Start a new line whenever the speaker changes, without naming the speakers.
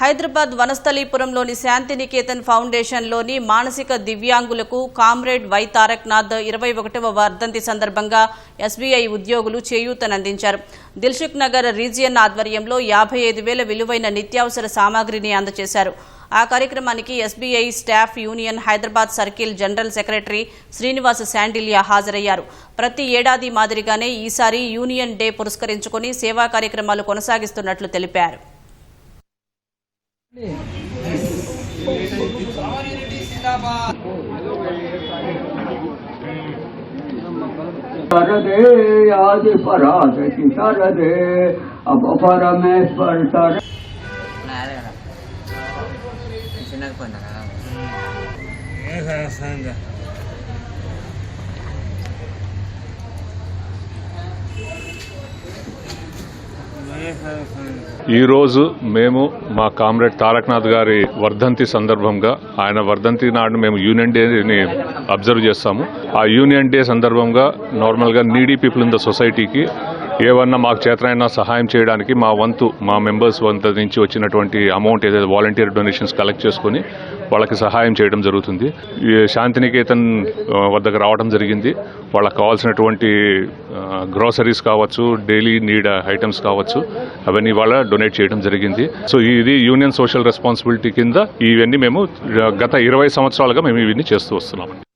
హైదరాబాద్ వనస్థలీపురంలోని శాంతినికేతన్ ఫౌండేషన్లోని మానసిక దివ్యాంగులకు comrade why Taraknath ఇరవై ఒకటవ వర్ధంతి సందర్భంగా ఎస్బీఐ ఉద్యోగులు చేయూతనందించారు. దిల్సుఖ్ నగర్ రీజియన్ ఆధ్వర్యంలో యాభై ఐదు వేల విలువైన నిత్యావసర సామాగ్రిని అందజేశారు. ఆ కార్యక్రమానికి SBI staff union Hyderabad circle general secretary Srinivasa Sandilya హాజరయ్యారు. ప్రతి ఏడాది మాదిరిగానే ఈసారి యూనియన్ డే పురస్కరించుకుని సేవా కార్యక్రమాలు కొనసాగిస్తున్నట్లు తెలిపారు.
सरदे आदि
पराध की सरदे अब परमेश्वर
ఈరోజు మేము మా కామ్రేడ్ తారక్నాథ్ గారి వర్ధంతి సందర్భంగా ఆయన వర్ధంతి నాడు మేము యూనియన్ డేని అబ్జర్వ్ చేస్తాము. ఆ యూనియన్ డే సందర్భంగా నార్మల్గా నీడీ పీపుల్ ఇన్ ద సొసైటీకి ఏమన్నా మాకు చేతనైనా సహాయం చేయడానికి మా వంతు మా మెంబర్స్ వంతు నుంచి వచ్చినటువంటి అమౌంట్ ఏదైతే వాలంటీర్ డొనేషన్స్ కలెక్ట్ చేసుకుని వాళ్ళకి సహాయం చేయడం జరుగుతుంది. శాంతినికేతన్ వద్దకు రావడం జరిగింది. వాళ్ళకి కావాల్సినటువంటి గ్రోసరీస్ కావచ్చు డైలీ నీడ్ ఐటమ్స్ కావచ్చు అవన్నీ వాళ్ళ డొనేట్ చేయడం జరిగింది. సో ఇది యూనియన్ సోషల్ రెస్పాన్సిబిలిటీ కింద ఇవన్నీ మేము గత ఇరవై సంవత్సరాలుగా మేము ఇవన్నీ చేస్తూ వస్తున్నాం